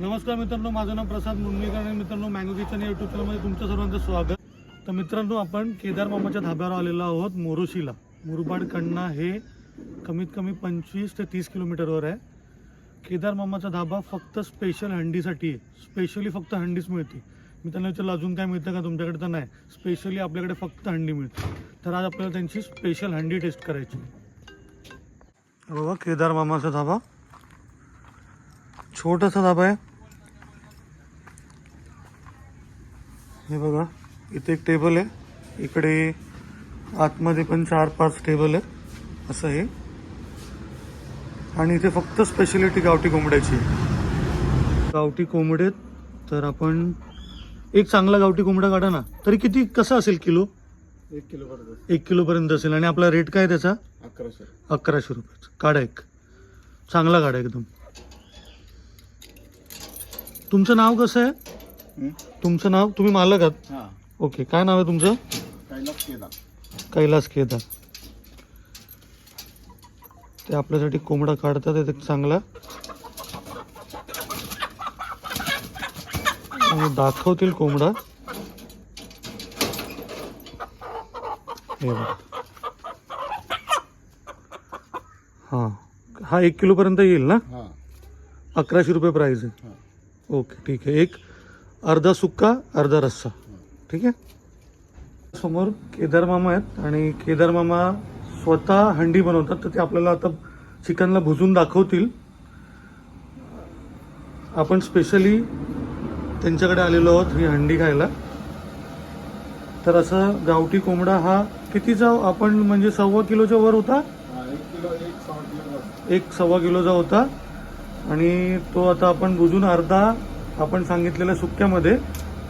नमस्कार मित्रांनो माझं नाव प्रसाद मुंडणीकर आणि मित्रांनो मँगो किचन या युट्यूब चॅनलमध्ये तुमचं सर्वांचं स्वागत. तर मित्रांनो आपण केदार मामाच्या धाब्यावर आलेलो आहोत मोरोशीला. मुरबाडकडनं हे कमीत कमी पंचवीस ते तीस किलोमीटरवर आहे. केदार मामाचा धाबा फक्त स्पेशल हंडीसाठी आहे. स्पेशली फक्त हंडीच मिळते. मी त्यांना विचारलं अजून काय मिळतं का तुमच्याकडे तर नाही. स्पेशली आपल्याकडे फक्त हंडी मिळते. तर आज आपल्याला त्यांची स्पेशल हंडी टेस्ट करायची बघा केदार मामाचा धाबा. छोटासा धाबा आहे. हे बघा इथे एक टेबल आहे. इकडे आतमध्ये पण चार पाच टेबल आहे असं आहे. आणि इथे फक्त स्पेशलिटी गावठी कोंबड्याची. गावठी कोंबडे तर आपण एक चांगला गावठी कोंबडा काढा ना. तरी किती कसा असेल किलो? एक किलो पर्यंत एक किलोपर्यंत असेल. आणि आपला रेट काय त्याचा? अकराशे. अकराशे रुपयाचा काढा एक. चांगला काढा एकदम. तुमचं नाव कसं आहे? तुमचं नाव? तुम्ही मालक आहात? हा. ओके काय नाव आहे तुमचं? कैलास केला कैलास केदार. ते आपल्यासाठी कोंबडा काढतात एक चांगला. आणि दाखवतील कोंबडा. हे बघा. हा. हा एक किलो पर्यंत येईल ना? हा. अकराशे रुपये प्राइस आहे. हा. ओके ठीक आहे. एक अर्धा सुक्का अर्धा रस्सा. ठीक आहे? समोर केदार मामा आहेत आणि केदार मामा स्वतः हंडी बनवतात तर ते आपल्याला आता चिकनला भुजून दाखवतील. आपण स्पेशली त्यांच्याकडे आलेलो आहोत ही हंडी खायला. तर असं गावठी कोंबडा हा कितीचा आपण म्हणजे सव्वा किलोच्या वर होता. एक सव्वा किलोचा होता. आणि तो आता आपण बुजून अर्धा आपण सांगितलेल्या सुक्यामध्ये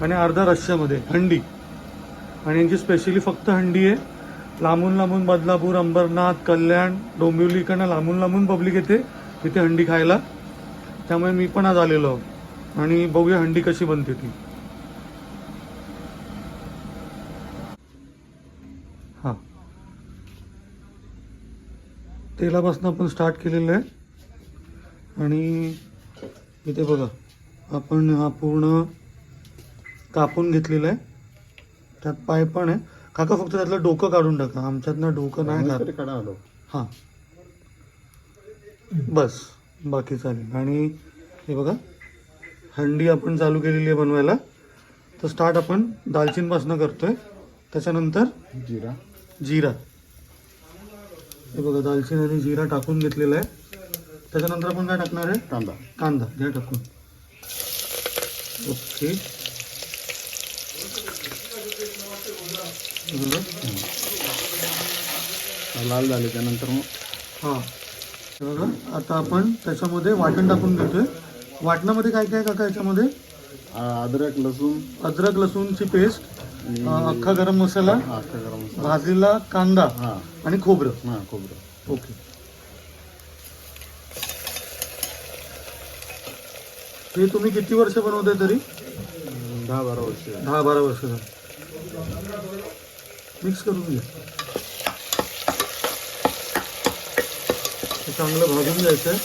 आणि अर्धा रश्श्यामध्ये हंडी. आणि यांची स्पेशली फक्त हंडी आहे. लांबून लांबून बदलापूर अंबरनाथ कल्याण डोंबिवली इकडनं लांबून लांबून पब्लिक येते तिथे हंडी खायला. त्यामुळे मी पण आज आलेलो आणि बघूया हंडी कशी बनते ती. हां. तेलापासून आपण स्टार्ट केलेलं आहे. आणि इथे बघा आपण हा पूर्ण कापून घेतलेला आहे. त्यात पाय पण आहे. काका फक्त त्यातलं डोकं काढून टाका. आमच्यातनं डोकं नाही आलो. हां. बस बाकी चालेल. आणि हे बघा हंडी आपण चालू केलेली आहे बनवायला. तर स्टार्ट आपण दालचिनपासनं करतोय. त्याच्यानंतर जिरा. जिरा. हे बघा दालचिनी आणि जिरा टाकून घेतलेला आहे. त्याच्यानंतर आपण काय टाकणार आहे? कांदा. कांदा. घ्या टाकून. ओके? लाल झाले त्यानंतर मग. हां. बघा आता आपण त्याच्यामध्ये वाटण टाकून घेतोय. वाटणामध्ये काय काय काका याच्यामध्ये? अद्रक लसूण. अद्रक लसूणची पेस्ट अख्खा गरम मसाला अख्खा गरम मसाला. भाजलेला कांदा हा. आणि खोबरं. हा खोबरं. ओके. हे तुम्ही किती वर्ष बनवताय तरी? दहा बारा वर्ष. दहा बारा वर्ष झाली. मिक्स करून घ्या. हे चांगलं भाजून घ्यायचं आहे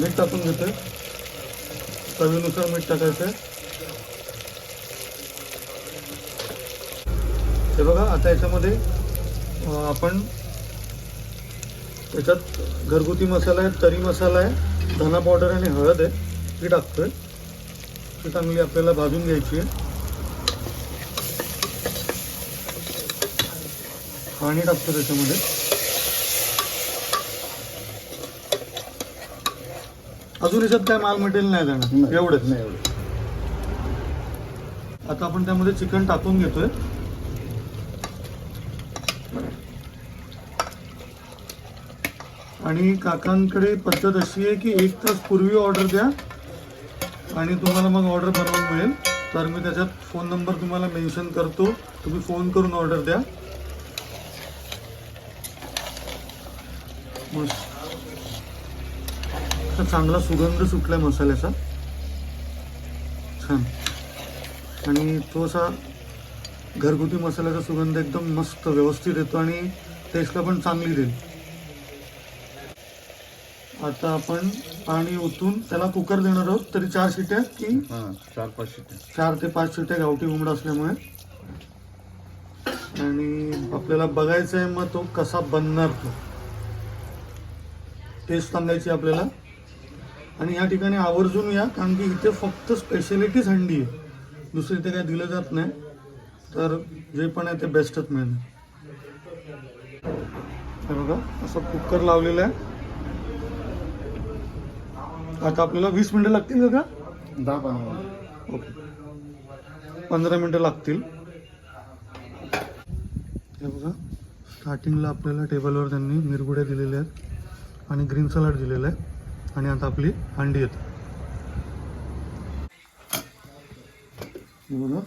मीठ टाकून घेतोय. चवीनुसार मीठ टाकायचं आहे हे बघा आता याच्यामध्ये आपण त्याच्यात घरगुती मसाला आहे तरी मसाला आहे धना पावडर आणि हळद आहे. ही टाकतोय. ती चांगली आपल्याला भाजून घ्यायची आहे. पाणी टाकतो त्याच्यामध्ये. अजून याच्यात काय माल मटेरियल नाही जाणार? एवढंच. नाही एवढं आता आपण त्यामध्ये चिकन टाकून घेतोय. आणि काकांकडे पद्धत अशी आहे की एक तास पूर्वी ऑर्डर द्या आणि तुम्हाला मग ऑर्डर बनवून मिळेल. तर मी त्याच्यात फोन नंबर तुम्हाला मेन्शन करतो. तुम्ही फोन करून ऑर्डर द्या. मस्त. चांगला सुगंध सुटलाय मसाल्याचा. छान. आणि तो असा घरगुती मसाल्याचा सुगंध एकदम मस्त व्यवस्थित येतो आणि टेस्टला पण चांगली देईल. आता आपण पाणी ओतून त्याला कुकर देणार आहोत. तरी चार शिट्या की हा चार पाच शिट्टे चार ते पाच शिट्या गावठी कोंबडा असल्यामुळे. आणि आपल्याला बघायचं आहे मग तो कसा बनणार तो. टेस्ट सांगायची आपल्याला. आणि या ठिकाणी आवर्जून या कारण की इथे फक्त स्पेशालिटीच हंडी आहे. दुसरी इथे काही दिलं जात नाही. तर जे पण आहे ते बेस्टच मिळणार हे बघा असं कुकर लावलेलं आहे. आता आपल्याला वीस मिनिटं लागतील का? दहा पंधरा ओके. पंधरा मिनटं लागतील. हे बघा स्टार्टिंगला आपल्याला टेबलवर त्यांनी मिरगुड्या दिलेल्या आहेत आणि ग्रीन सलाड दिलेलं आहे. आणि आता आपली अंडी येते. हे बघा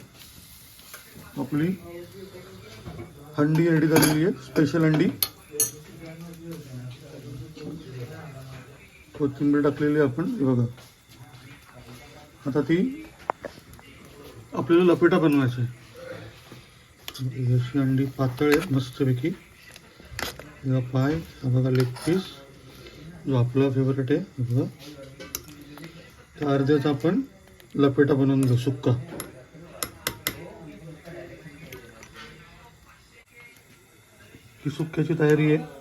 आपली हंडी रेडी झालेली आहे. स्पेशल अंडी कोथिंबीर टाकलेली आहे आपण बघा. आता ती आपल्याला लपेटा बनवायचा आहे. अशी अंडी पातळ आहे मस्तपैकी. बघा पाय हा बघा लेग पीस जो आपला फेवरेट आहे बघा. त्या अर्ध्याचा आपण लपेटा बनवून घेऊ सुक्का. ही सुक्क्याची तयारी आहे.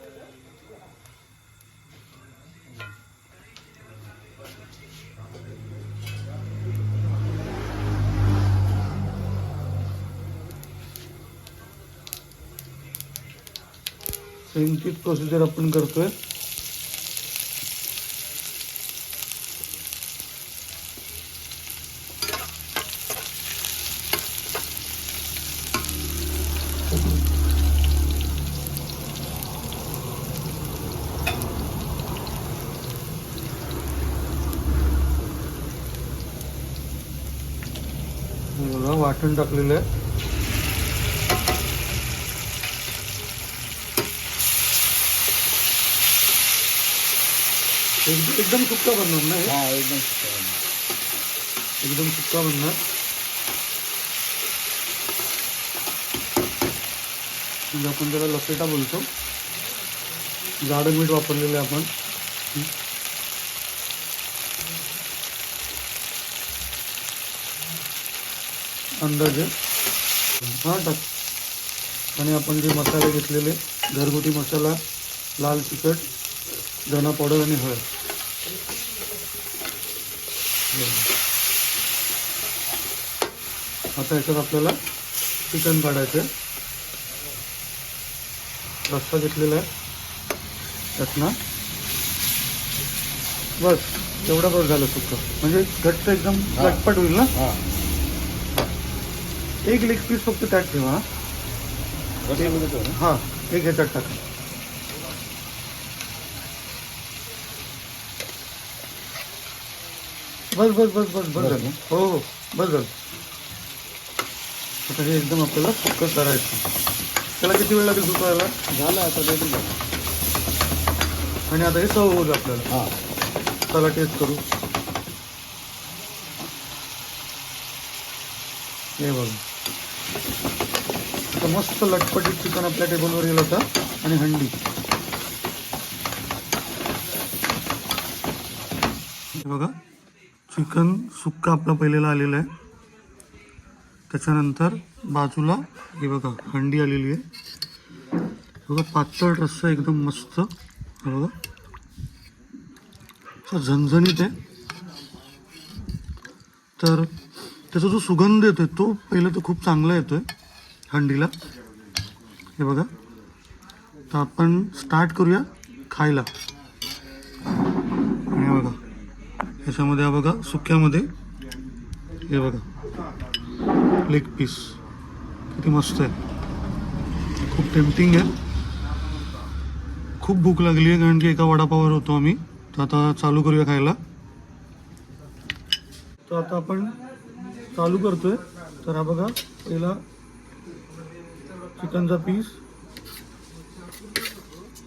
सेम तीच प्रोसिजर आपण करतोय. हे वाटण टाकलेलं आहे. एकदम एकदम सुक्का बनणार ना हे? हा एकदम सुका बनवा. एकदम सुक्का बनणार म्हणजे आपण त्याला लपेटा बोलतो जाडं मीठ वापरलेलं आहे आपण. अंदाजे हा टाक आणि आपण जे मसाले घेतलेले घरगुती मसाला लाल तिखट धना पावडर आणि हळद आता याच्यात आपल्याला चिकन काढायचं रस्सा घेतलेला आहे. त्यातनं. बस एवढं बस झालं सुक्क म्हणजे घट्ट एकदम. लटपट होईल ना? एक लेग पीस फक्त त्यात ठेवा. हा. हा एक ह्याच्यात टाका. बस बस बस बस बस झालं. हो हो बस झालं. आता हे एकदम आपल्याला सुक्क करायचं. त्याला किती वेळ लागेल सुकायला झालं आता रेडी झालं आणि आता हे सर्व होईल आपल्याला. हा. चला टेस्ट करू. हे बघ. आता मस्त लटपटीत चिकन आपल्या टेबलवर येईल होता आणि हंडी. बघा. चिकन सुक्का आपला पहिलेला आलेला आहे. त्याच्यानंतर बाजूला हे बघा हंडी आलेली आहे. बघा पातळ रस्सा एकदम मस्त. बघा. असं झणझणीत आहे. तर त्याचा जो सुगंध येतोय तो पहिलं तर खूप चांगला येतोय हंडीला. हे बघा. तर आपण स्टार्ट करूया खायला. ह्याच्यामध्ये हा बघा सुक्यामध्ये. हे बघा. लेग पीस किती मस्त आहे. खूप टेम्पटिंग आहे. खूप भूक लागली आहे कारण की एका वडापावर होतो आम्ही. तर आता चालू करूया खायला. तर आता आपण चालू करतोय. तर हा बघा पहिला चिकनचा पीस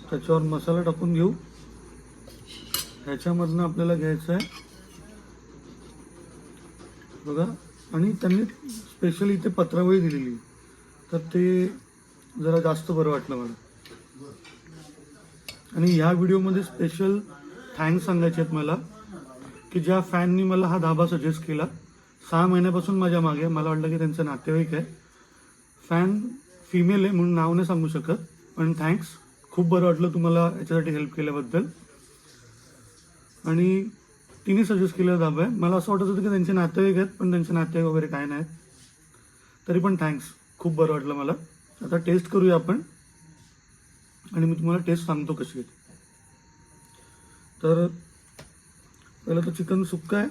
त्याच्यावर मसाला टाकून घेऊ. ह्याच्यामधनं आपल्याला घ्यायचं आहे बघा. आणि त्यांनी स्पेशली इथे पत्रावळी दिलेली. तर ते जरा जास्त बरं वाटलं मला. आणि ह्या व्हिडिओमध्ये स्पेशल थँक्स सांगायचे आहेत मला की ज्या फॅननी मला हा धाबा सजेस्ट केला. सहा महिन्यापासून माझ्या मागे मला वाटलं की त्यांचं नातेवाईक आहे. फॅन फिमेल आहे म्हणून नाव नाही सांगू शकत पण थँक्स खूप बरं वाटलं तुम्हाला याच्यासाठी हेल्प केल्याबद्दल. आणि तिने सजेस्ट केलेला धाबा आहे मला असं वाटत होतं की त्यांचे नातेवाईक आहेत पण त्यांचे नातेवाईक वगैरे काय नाहीत. तरी पण थँक्स खूप बरं वाटलं मला. आता टेस्ट करूया आपण. आणि मी तुम्हाला टेस्ट सांगतो कशी आहे तर पहिलं तर चिकन सुक्का आहे.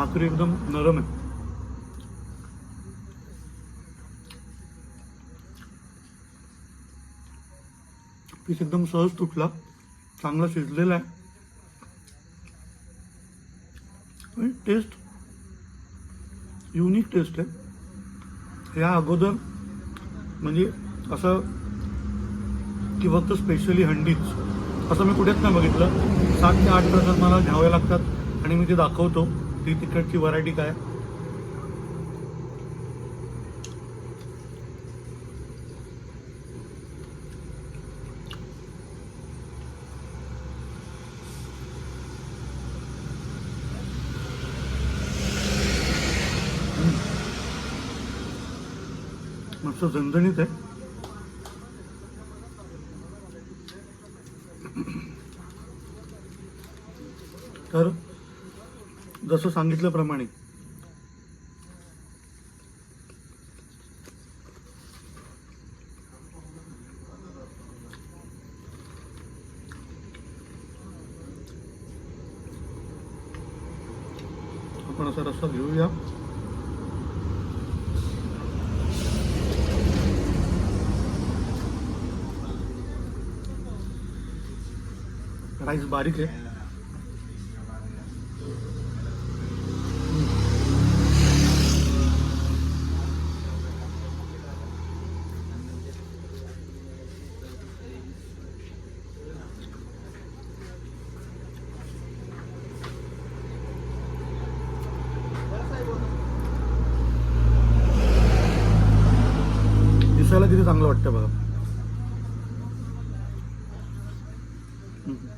भाकरी एकदम नरम आहे पीस एकदम सहज तुटला चांगला शिजलेला आहे आणि टेस्ट युनिक टेस्ट आहे या अगोदर म्हणजे असं की फक्त स्पेशली हंडीच असं मी कुठेच नाही बघितलं। सात ते आठ प्रसाद मला घ्यावे लागतात आणि मी ते दाखवतो। ती तिखटची व्हरायटी काय? मस्त झणझणीत आहे तर जसं सांगितल्याप्रमाणे. आपण असा रस्ता घेऊया. राईस बारीक आहे. दिसायला किती चांगलं वाटतं बघा हम्म.